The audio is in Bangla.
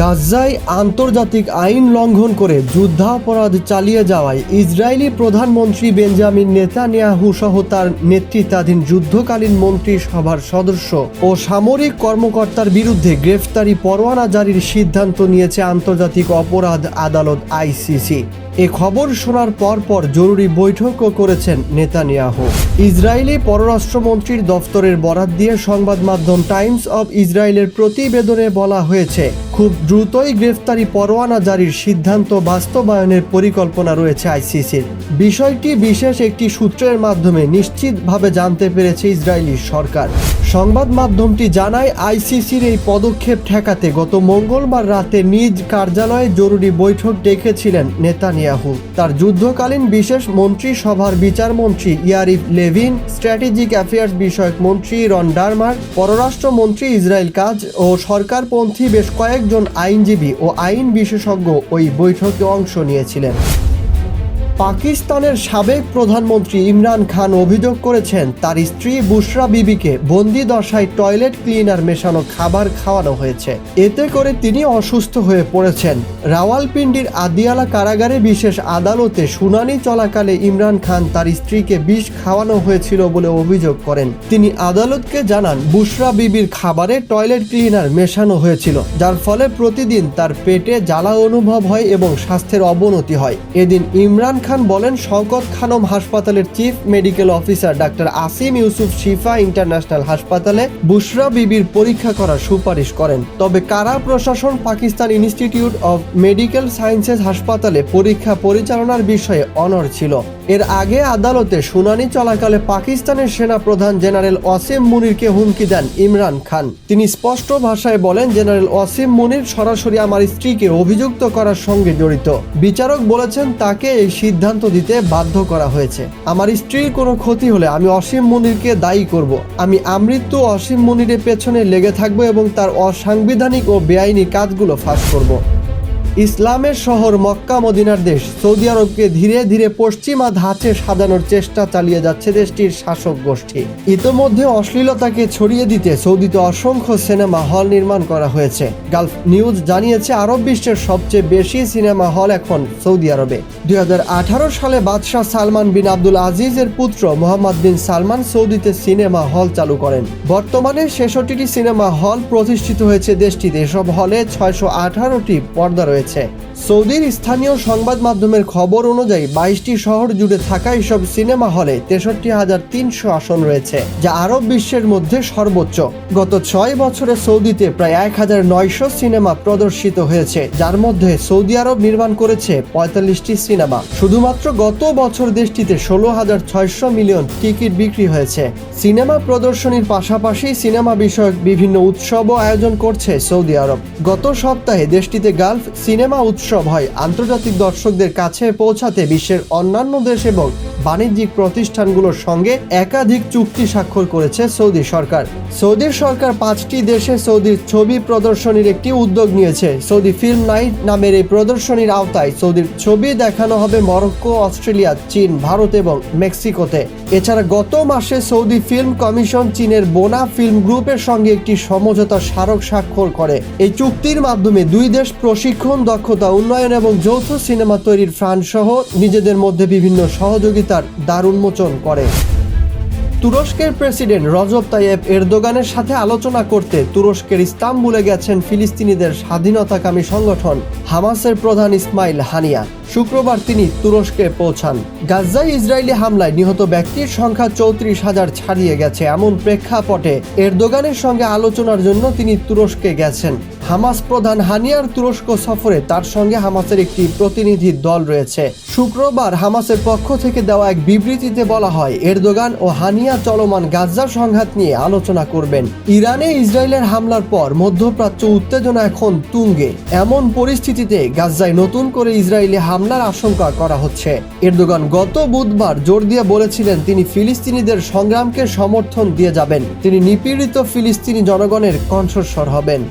গাজায় আন্তর্জাতিক আইন লঙ্ঘন করে যুদ্ধাপরাধ চালিয়ে যাওয়ায় ইসরায়েলি প্রধানমন্ত্রী বেঞ্জামিন নেতানিয়াহু সহ তার নেতৃত্বাধীন যুদ্ধকালীন মন্ত্রিসভার সদস্য ও সামরিক কর্মকর্তার বিরুদ্ধে গ্রেফতারি পরোয়ানা জারির সিদ্ধান্ত নিয়েছে আন্তর্জাতিক অপরাধ আদালত আইসিসি। এ খবর শোনার পর পর জরুরি বৈঠকও করেছেন নেতানিয়াহু। ইসরায়েলি পররাষ্ট্রমন্ত্রীর দফতরের বরাত দিয়ে সংবাদ মাধ্যম টাইমস অব ইসরায়েলের প্রতিবেদনে বলা হয়েছে খুব দ্রুতই গ্রেফতারি পরোয়ানা জারির সিদ্ধান্ত বাস্তবায়নের পরিকল্পনা রয়েছে আইসিসির। বিষয়টি বিশেষ একটি সূত্রের মাধ্যমে নিশ্চিতভাবে জানতে পেরেছে ইসরায়েলি সরকার। সংবাদ মাধ্যমটি জানায়, আইসিসির এই পদক্ষেপ ঠেকাতে গত মঙ্গলবার রাতে নিজ কার্যালয়ে জরুরি বৈঠক ডেকেছিলেন নেতানিয়াহু। তার যুদ্ধকালীন বিশেষ মন্ত্রী মন্ত্রিসভার বিচারমন্ত্রী ইয়ারিফ লেভিন, স্ট্র্যাটেজিক অ্যাফেয়ার্স বিষয়ক মন্ত্রী রন ডারমার, পররাষ্ট্রমন্ত্রী ইসরায়েল কাজ ও সরকারপন্থী বেশ কয়েকজন আইনজীবী ও আইন বিশেষজ্ঞ ওই বৈঠকে অংশ নিয়েছিলেন। পাকিস্তানের সাবেক প্রধানমন্ত্রী ইমরান খান অভিযোগ করেছেন, তার স্ত্রী বুশরা বিবিকে বন্দি দশায় টয়লেট ক্লিনার মেশানো খাবার খাওয়ানো হয়েছে। এতে করে তিনি অসুস্থ হয়ে পড়েছেন। রাওয়ালপিন্ডির আদিয়ালা কারাগারে বিশেষ আদালতে শুনানি চলাকালে ইমরান খান তার স্ত্রীকে বিষ খাওয়ানো হয়েছিল বলে অভিযোগ করেন। তিনি আদালতকে জানান, বুশরা বিবির খাবারে টয়লেট ক্লিনার মেশানো হয়েছিল, যার ফলে প্রতিদিন তার পেটে জ্বালা অনুভব হয় এবং স্বাস্থ্যের অবনতি হয়। এদিন ইমরান খান বলেন, শওকত খানম হাসপাতালের chief medical officer doctor Asim Yusuf Shifa international হাসপাতালে বুশরা বিবির পরীক্ষা করার সুপারিশ করেন। তবে কারা প্রশাসন, Pakistan institute of medical sciences হাসপাতালে পরীক্ষা পরিচালনার বিষয়ে অনর ছিল। এর আগে আদালতে শুনানি চলাকালে পাকিস্তানের সেনা প্রধান জেনারেল ওয়াসিম মুনিরকে হুমকি দেন ইমরান খান। তিনি স্পষ্ট ভাষায় বলেন, জেনারেল ওয়াসিম মুনির সরাসরি আমার স্ত্রীকে অভিযুক্ত করার সঙ্গে জড়িত। বিচারক বলেছেন, তাকে এই সিদ্ধান্ত দিতে বাধ্য করা হয়েছে। আমার স্ত্রীর কোনো ক্ষতি হলে আমি অসীম মুনিরকে দায়ী করব। আমি আমৃত্যু অসীম মুনিরের পেছনে লেগে থাকব এবং তার অসাংবিধানিক ও বেআইনি কাজগুলো ফাঁস করব। ইসলামের শহর মক্কা মদিনার দেশ। সৌদি আরবকে ধীরে ধীরে পশ্চিমা ধাঁচে সাজানোর চেষ্টা চালিয়ে যাচ্ছে দেশটির শাসক গোষ্ঠী। ইতোমধ্যে অশ্লীলতাকে ছড়িয়ে দিতে সৌদিতে অসংখ্য সিনেমা হল নির্মাণ করা হয়েছে। গালফ নিউজ জানিয়েছে, আরব বিশ্বের সবচেয়ে বেশি সিনেমা হল এখন সৌদি আরবে। দুই হাজার আঠারো সালে বাদশাহ সালমান বিন আব্দুল আজিজের পুত্র মোহাম্মদ বিন সালমান সৌদিতে সিনেমা হল চালু করেন। বর্তমানে ছেষট্টিটি সিনেমা হল প্রতিষ্ঠিত হয়েছে দেশটিতে। এসব হলে ছয়শো আঠারোটি পর্দা রয়েছে। હોય છે. সৌদির স্থানীয় সংবাদ মাধ্যমের খবর অনুযায়ী বাইশটি শহর জুড়ে থাকা এসব সিনেমা হলে তেষট্টি হাজার তিনশো আসন রয়েছে, যা আরব বিশ্বের মধ্যে সর্বোচ্চ। গত ছয় বছরে সৌদিতে প্রায় এক হাজার নয়শো সিনেমা প্রদর্শিত হয়েছে, যার মধ্যে সৌদি আরব নির্মাণ করেছে পঁয়তাল্লিশটি সিনেমা। শুধুমাত্র গত বছর দেশটিতে ষোলো হাজার ছয়শো মিলিয়ন টিকিট বিক্রি হয়েছে। সিনেমা প্রদর্শনীর পাশাপাশি সিনেমা বিষয়ক বিভিন্ন উৎসবও আয়োজন করছে সৌদি আরব। গত সপ্তাহে দেশটিতে গালফ সিনেমা উৎসব হয় আন্তর্জাতিক দর্শকদের কাছে পৌঁছাতে বিশ্বের অন্যান্য দেশ এবং বাণিজ্যিক প্রতিষ্ঠানগুলোর সঙ্গে একাধিক চুক্তি স্বাক্ষর করেছে সৌদি সরকার। সৌদির সরকার পাঁচটি দেশে সৌদির ছবি প্রদর্শনীর একটি উদ্যোগ নিয়েছে। সৌদি ফিল্ম নাইট নামের এই প্রদর্শনীর আওতায় সৌদির ছবি দেখানো হবে মরক্কো, অস্ট্রেলিয়া, চীন, ভারত এবং মেক্সিকোতে। এছাড়া গত মাসে সৌদি ফিল্ম কমিশন চীনের বোনা ফিল্ম গ্রুপের সঙ্গে একটি সমঝোতা স্মারক স্বাক্ষর করে। এই চুক্তির মাধ্যমে দুই দেশ প্রশিক্ষণ, দক্ষতা উন্নয়ন এবং যৌথ সিনেমা তৈরির ফ্রান্সসহ সহ নিজেদের মধ্যে বিভিন্ন সহযোগিতার দ্বার উন্মোচন করে। তুরস্কের প্রেসিডেন্ট রজব তাইয়েব এরদোগানের সাথে আলোচনা করতে তুরস্কের ইস্তাম্বুলে গেছেন ফিলিস্তিনিদের স্বাধীনতাকামী সংগঠন হামাসের প্রধান ইসমাইল হানিয়া। শুক্রবার তিনি তুরস্কে পৌঁছান। গাজায় ইসরায়েলি হামলায় নিহত ব্যক্তির সংখ্যা চৌত্রিশ হাজার ছাড়িয়ে গেছে এমন প্রেক্ষাপটে এরদোগানের সঙ্গে আলোচনার জন্য তিনি তুরস্কে গেছেন। হামাস প্রধান হানিয়ার তুরস্ক সফরে তার সঙ্গে হামাসের একটি প্রতিনিধি দল রয়েছে। শুক্রবার হামাসের পক্ষ থেকে দেওয়া এক বিবৃতিতে বলা হয়, এরদোগান ও হানিয়া চলমান গাজার সংঘাত নিয়ে আলোচনা করবেন। ইরানে ইসরায়েলের হামলার পর মধ্যপ্রাচ্য উত্তেজনা এখন তুঙ্গে। এমন পরিস্থিতিতে গাজায় নতুন করে ইসরায়েলি হামলার আশঙ্কা করা হচ্ছে। এরদোগান গত বুধবার জোর দিয়ে বলেছিলেন তিনি ফিলিস্তিনিদের সংগ্রামকে সমর্থন দিয়ে যাবেন। তিনি নিপীড়িত ফিলিস্তিনি জনগণের কণ্ঠস্বর হবেন।